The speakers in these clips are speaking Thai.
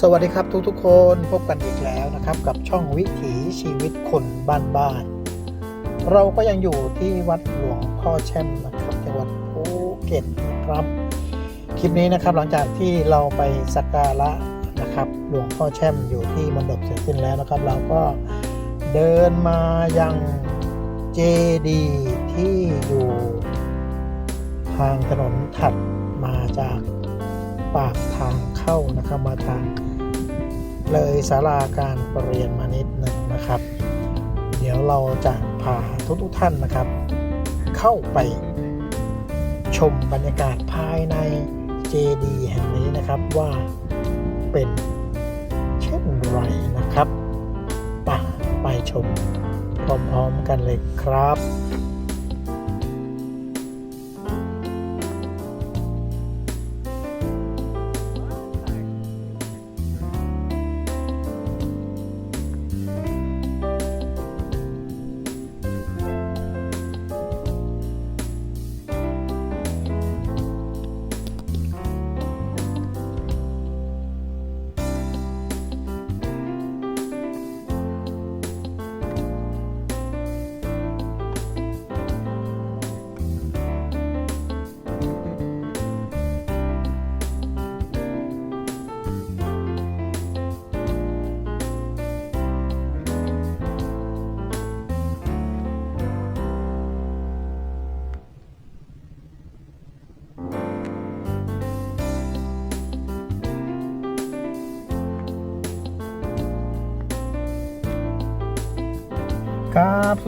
สวัสดีครับทุกๆคนพบกันอีกแล้วนะครับ กับช่องวิถีชีวิตคนบ้านบ้านๆเราก็ยังอยู่ที่วัดหลวงพ่อแช่มนะครับจังหวัดภูเก็ตนะครับ คลิปนี้นะครับหลังจากที่เราไปสักการะนะครับ หลวงพ่อแช่มอยู่ที่มณฑปเสร็จสิ้นแล้วนะครับ เราก็เดินมายังเจดีที่อยู่ทางถนนถัดมาจากปากทางเข้านะครับมาทาง เลยศาลาการประเรียนมานิดหนึ่งนะครับ เดี๋ยวเราจะพาทุกทุกท่านนะครับ เข้าไปชมบรรยากาศภายในเจดีย์แห่งนี้นะครับว่าเป็นเช่นไรนะครับปะไปชมพร้อมๆกันเลยครับ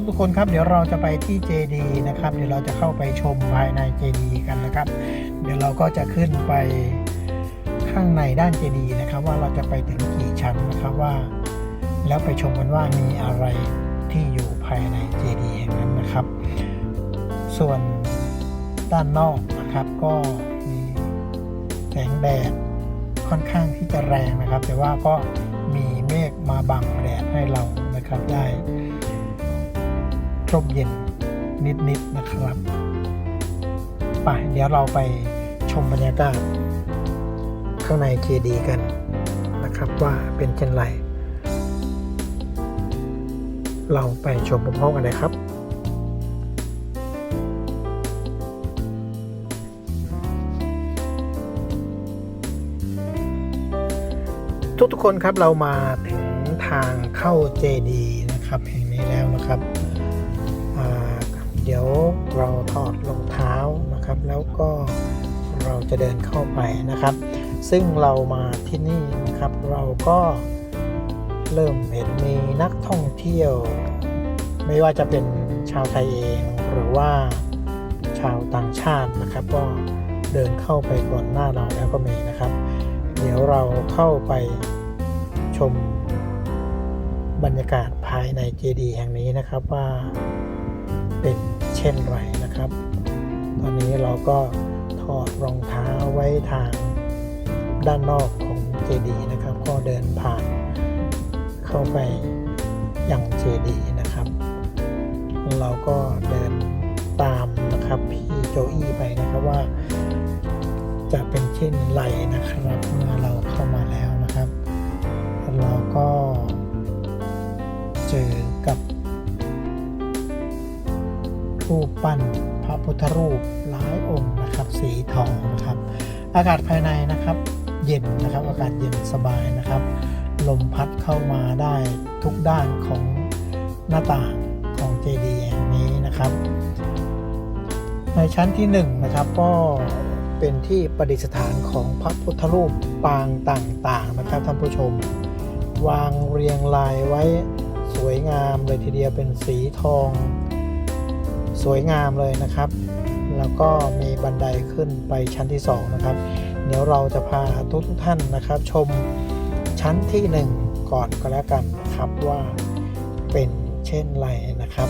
ทุกๆคนครับ เดี๋ยวเราจะไปที่เจดีนะครับ เดี๋ยวเราจะเข้าไปชมภายในเจดีกันนะครับ เดี๋ยวเราก็จะขึ้นไปข้างในด้านเจดีนะครับ ว่าเราจะไปถึงกี่ชั้นนะครับว่า แล้วไปชมกันว่ามีอะไรที่อยู่ภายในเจดีแห่งนั้นนะครับ ส่วนด้านนอกนะครับก็มีแสงแดดค่อนข้างที่จะแรงนะครับ แต่ว่าก็มีเมฆมาบังแดดให้เรานะครับได้ ร่มเย็นนิดๆนะครับ ไปเดี๋ยวเราไปชมบรรยากาศ ข้างในเจดีกันนะครับว่าเป็นเช่นไร เราไปชมพร้อมๆกันเลยครับทุกๆคนครับเรามาถึงทางเข้าเจดีนะครับแห่งนี้แล้วนะครับ เดี๋ยวเราถอดรองเท้านะครับ แล้วก็เราจะเดินเข้าไปนะครับ ซึ่งเรามาที่นี่นะครับ เราก็เริ่มเห็นมีนักท่องเที่ยว ไม่ว่าจะเป็นชาวไทยเอง หรือว่าชาวต่างชาตินะครับ ก็เดินเข้าไปก่อนหน้าเราแล้วก็มีนะครับ เดี๋ยวเราเข้าไปชมบรรยากาศภายในเจดีย์แห่งนี้นะครับว่าเป็น เช่นไรนะครับ ตอนนี้เราก็ถอดรองเท้าไว้ทางด้านนอกของเจดีย์นะครับ ก็เดินผ่านเข้าไปยังเจดีย์นะครับ เราก็เดินตามนะครับพี่โจอี้ไปนะครับว่า จะเป็นเช่นไรนะครับเมื่อเรา อากาศภายในนะครับเย็นนะครับ อากาศเย็นสบายนะครับ ลมพัดเข้ามาได้ทุกด้านของหน้าต่างของเจดีย์แห่งนี้นะครับ ในชั้นที่1นงนะครับก็เป็นที่ประดิษฐานของพระพุทธรูปปางต่างๆนะครับท่านผู้ชม วางเรียงรายไว้สวยงามเลยทีเดียวเป็นสีทอง สวยงามเลยนะครับ แล้วก็มีบันไดขึ้นไปชั้นที่ 2 นะครับ เดี๋ยวเราจะพาทุกทุกท่านนะครับ ชมชั้นที่ 1 ก่อนก็แล้วกันนะครับว่าเป็นเช่นไรนะครับ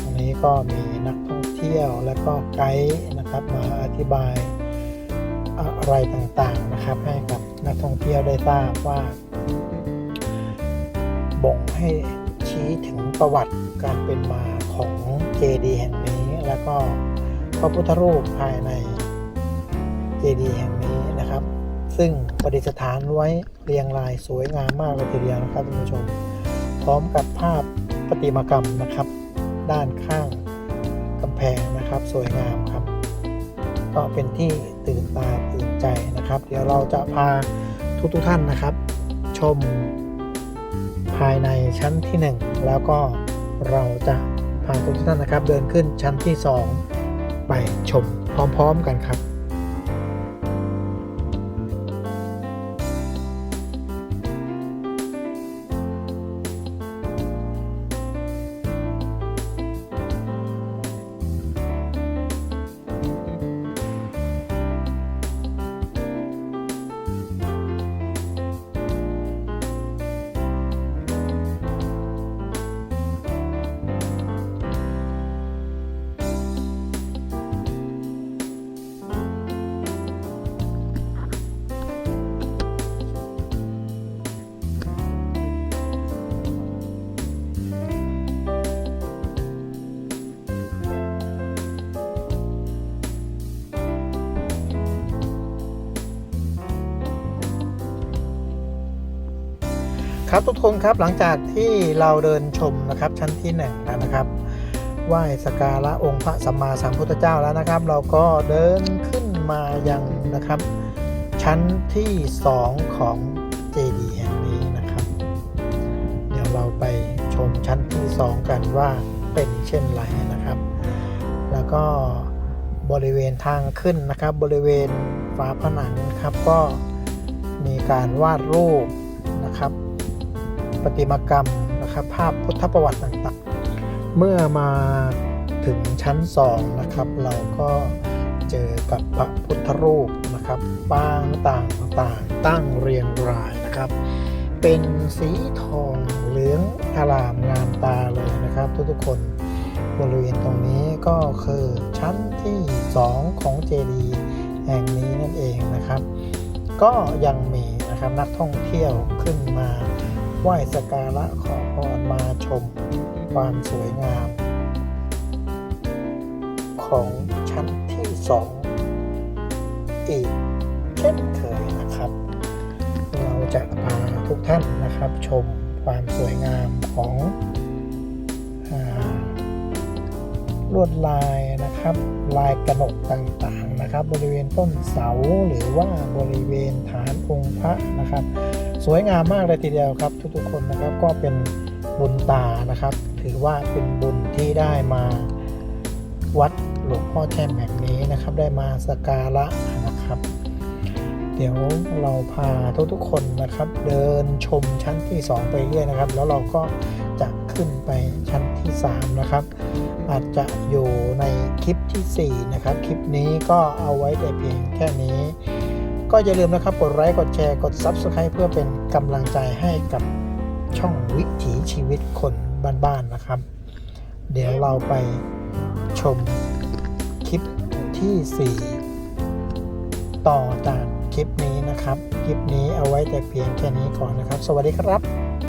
ตรงนี้ก็มีนักท่องเที่ยวและก็ไกด์นะครับมาอธิบายอะไรต่างๆนะครับ ให้กับนักท่องเที่ยวได้ทราบว่า บ่งให้ชี้ถึงประวัติการเป็นมาของเจดีย์แห่งนี้แล้วก็ พระพุทธรูปภายในเจดีย์แห่งนี้นะครับ ซึ่งประดิษฐานไว้เรียงรายสวยงามมากเลยทีเดียวนะครับท่านผู้ชม พร้อมกับภาพประติมากรรมนะครับ ด้านข้างกำแพงนะครับสวยงามครับ ก็เป็นที่ตื่นตาตื่นใจนะครับ เดี๋ยวเราจะพาทุกทุกท่านนะครับ ชมภายในชั้นที่ 1 แล้วก็เราจะพาทุกทุกท่านนะครับ เดินขึ้นชั้นที่ 2 ไปชมพร้อมๆกันครับ ครับทุกคนครับหลังจากที่เราเดินชมนะครับชั้นที่หนึ่งแล้วนะครับไหว้สกการะองค์พระสัมมาสัมพุทธเจ้าแล้วนะครับ เราก็เดินขึ้นมายังนะครับ ชั้นที่สองของเจดีย์แห่งนี้นะครับ เดี๋ยวเราไปชมชั้นที่สองกันว่าเป็นเช่นไรนะครับ แล้วก็บริเวณทางขึ้นนะครับ บริเวณฝาผนังครับก็มีการวาดรูปนะครับ ประติมากรรมนะครับ ภาพพุทธประวัติต่างๆ เมื่อมาถึงชั้น2นะครับ เราก็เจอกับพระพุทธรูปนะครับปางต่างๆตั้งเรียงรายนะครับ เป็นสีทองเหลืองอารามงามตาเลยนะครับ ทุกๆคนบริเวณตรงนี้ก็คือชั้นที่ 2 ของเจดีย์แห่งนี้นั่นเองนะครับ ก็ยังมีนะครับนักท่องเที่ยวขึ้นมา ไหว้สกการะขอพรมาชมความสวยงาม ของชั้นที่สองอีกเช่นเคยนะครับ เราจะพาทุกท่านนะครับชมความสวยงามของ ลวดลายนะครับลายกระหนกต่างๆนะครับ บริเวณต้นเสาหรือว่าบริเวณฐานองค์พระนะครับ สวยงามมากเลยทีเดียวครับ ทุกๆคนนะครับก็เป็นบุญตานะครับ ถือว่าเป็นบุญที่ได้มาวัดหลวงพ่อแช่มแห่งนี้นะครับ ได้มาสักการะนะครับ เดี๋ยวเราพาทุกๆคนนะครับ เดินชมชั้นที่ 2 ไปเรื่อยนะครับ แล้วเราก็จะขึ้นไปชั้นที่ 3 นะครับ อาจจะอยู่ในคลิปทีสี่ 4 นะครับ คลิปนี้ก็เอาไว้แต่เพียงแค่นี้ ก็อย่าลืมนะครับ กดไลค์ กดแชร์ กด Subscribe เพื่อเป็นกำลังใจให้กับช่องวิถีชีวิตคนบ้านๆนะครับ เดี๋ยวเราไปชมคลิปทีสี่4 ต่อจากคลิปนี้นะครับ คลิปนี้เอาไว้แต่เพียงแค่นี้ก่อนนะครับ สวัสดีครับ